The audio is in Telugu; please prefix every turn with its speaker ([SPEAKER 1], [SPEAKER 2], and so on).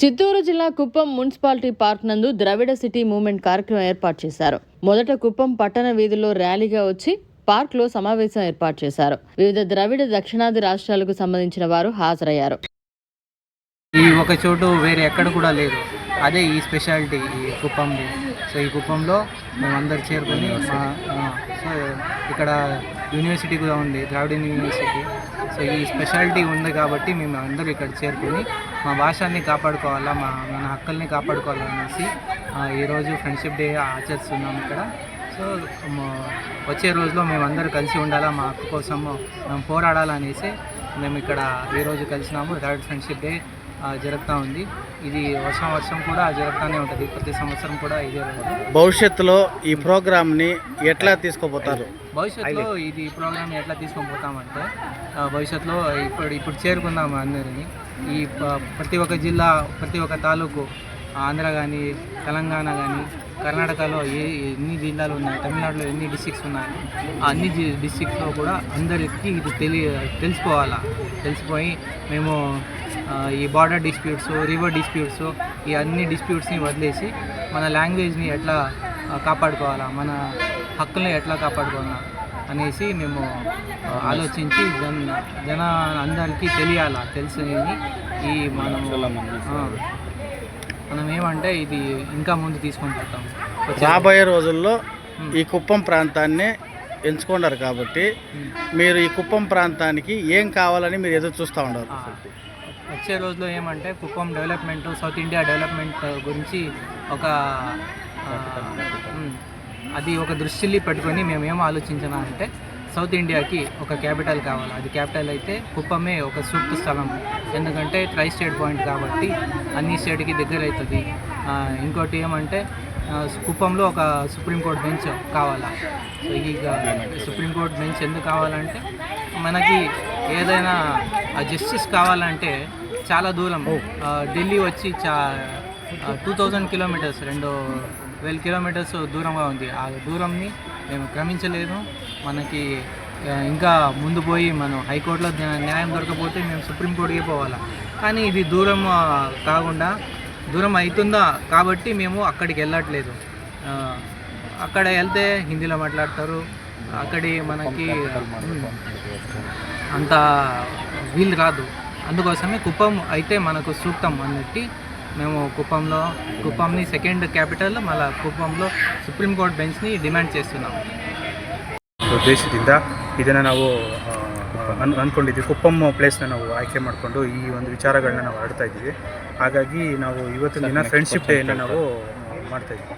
[SPEAKER 1] చిత్తూరు జిల్లా కుప్పం మున్సిపాలిటీ పార్క్ నందు ద్రవిడ సిటీ మూవ్మెంట్ కార్యక్రమం ఏర్పాటు చేశారు. మొదట కుప్పం పట్టణ వీధిలో ర్యాలీగా వచ్చి పార్క్లో సమావేశం ఏర్పాటు చేశారు. వివిధ ద్రవిడ దక్షిణాది రాష్ట్రాలకు సంబంధించిన వారు హాజరయ్యారు.
[SPEAKER 2] ఈ ఒక చోటు వేరే ఎక్కడ కూడా లేదు. అదే ఈ స్పెషాలిటీ ఈ కుప్పంది. సో ఈ కుప్పంలో మేమందరు చేరుకొని సో ఇక్కడ యూనివర్సిటీ కూడా ఉంది ద్రావిడ యూనివర్సిటీ. సో ఈ స్పెషాలిటీ ఉంది కాబట్టి మేము అందరూ ఇక్కడ చేరుకొని మా భాషని కాపాడుకోవాలా మా మన హక్కుల్ని కాపాడుకోవాలనేసి అనేసి ఈరోజు ఫ్రెండ్షిప్ డే ఆచరిస్తున్నాం ఇక్కడ. సో వచ్చే రోజులో మేమందరూ కలిసి ఉండాలా మా హక్కు కోసం మేము పోరాడాలనేసి మేము ఇక్కడ ఈరోజు కలిసినాము. థర్డ్ ఫ్రెండ్షిప్ డే జరుగుతూ ఉంది. ఇది వర్షం వర్షం కూడా జరుగుతూనే ఉంటుంది. ప్రతి సంవత్సరం కూడా ఇదే
[SPEAKER 3] భవిష్యత్తులో ఈ ప్రోగ్రామ్ని ఎట్లా తీసుకుపోతారు
[SPEAKER 2] భవిష్యత్తులో ఇది ప్రోగ్రామ్ ఎట్లా తీసుకొని పోతామంటే ఆ, భవిష్యత్తులో ఇప్పుడు ఇప్పుడు చేరుకుందాము అందరినీ. ఈ ప్రతి ఒక్క జిల్లా ప్రతి ఒక్క తాలూకు ఆంధ్ర కానీ తెలంగాణ కానీ కర్ణాటకలో ఏ ఎన్ని జిల్లాలు ఉన్నాయి తమిళనాడులో ఎన్ని డిస్ట్రిక్ట్స్ ఉన్నాయి ఆ అన్ని డిస్ట్రిక్ట్స్లో కూడా అందరికీ ఇది తెలియ తెలిసిపోవాలా తెలిసిపోయి మేము ఈ బార్డర్ డిస్ప్యూట్స్ రివర్ డిస్ప్యూట్స్ ఈ అన్ని డిస్ప్యూట్స్ని వదిలేసి మన లాంగ్వేజ్ని ఎట్లా కాపాడుకోవాలా మన హక్కుల్ని ఎట్లా కాపాడుకోవాలా అనేసి మేము ఆలోచించి జన జన అందరికీ తెలియాలా తెలిసి ఈ మనం మనం ఏమంటే ఇది ఇంకా ముందు తీసుకొని పోతాం.
[SPEAKER 3] రాబోయే రోజుల్లో ఈ కుప్పం ప్రాంతాన్ని ఎంచుకున్నారు కాబట్టి. మీరు ఈ కుప్పం ప్రాంతానికి ఏం కావాలని మీరు ఎదురు చూస్తూ
[SPEAKER 2] ఆ, వచ్చే రోజులో ఏమంటే Kuppam development south India development గురించి ఒక అది ఒక దృష్టిని పెట్టుకొని మేము ఏం ఆలోచించినా అంటే సౌత్ ఇండియాకి ఒక క్యాపిటల్ కావాలి. అది క్యాపిటల్ అయితే కుప్పమే ఒక సూక్త స్థలం. ఎందుకంటే ట్రై స్టేట్ పాయింట్ కాబట్టి అన్ని స్టేట్కి దగ్గర అవుతుంది. ఇంకోటి ఏమంటే కుప్పంలో ఒక సుప్రీంకోర్టు బెంచ్ కావాలా? సో ఈ సుప్రీంకోర్టు బెంచ్ ఎందుకు కావాలంటే మనకి ఏదైనా జస్టిస్ కావాలంటే చాలా దూరం. ఢిల్లీ వచ్చి చా టూ థౌజండ్ కిలోమీటర్స్ రెండు వేల కిలోమీటర్స్ దూరంగా ఉంది. ఆ దూరంని మేము క్రమించలేదు. మనకి ఇంకా ముందు పోయి మనం హైకోర్టులో న్యా- న్యాయం దొరకపోతే మేము సుప్రీంకోర్టుకి పోవాలా. కానీ ఇది దూరం కాకుండా దూరం అవుతుందా కాబట్టి మేము అక్కడికి వెళ్ళట్లేదు. అక్కడ వెళ్తే హిందీలో మాట్లాడతారు. అక్కడి మనకి ఉమ్, అంత వీలు రాదు అందుకోసమే కుప్పం అయితే మనకు సూక్తం అన్నట్టు మేము కుప్పంలో కుప్పంని సెకండ్ క్యాపిటల్ మళ్ళీ కుప్పంలో సుప్రీంకోర్టు బెంచ్ని డిమాండ్ చేస్తున్నాం
[SPEAKER 4] ಉದ್ದೇಶದಿಂದ ಇದನ್ನು ನಾವು ಆ, ಅನ್ ಅಂದ್ಕೊಂಡಿದ್ವಿ ಕುಪ್ಪಂ ಪ್ಲೇಸ್ನ ನಾವು ಆಯ್ಕೆ ಮಾಡಿಕೊಂಡು ಈ ಒಂದು ವಿಚಾರಗಳನ್ನ ನಾವು ಹರಡ್ತಾ ಇದ್ದೀವಿ ಹಾಗಾಗಿ ನಾವು ಇವತ್ತಿನ ದಿನ ಫ್ರೆಂಡ್ಶಿಪ್ ಡೇಯನ್ನು ನಾವು ಆ, ಮಾಡ್ತಾ ಇದ್ದೀವಿ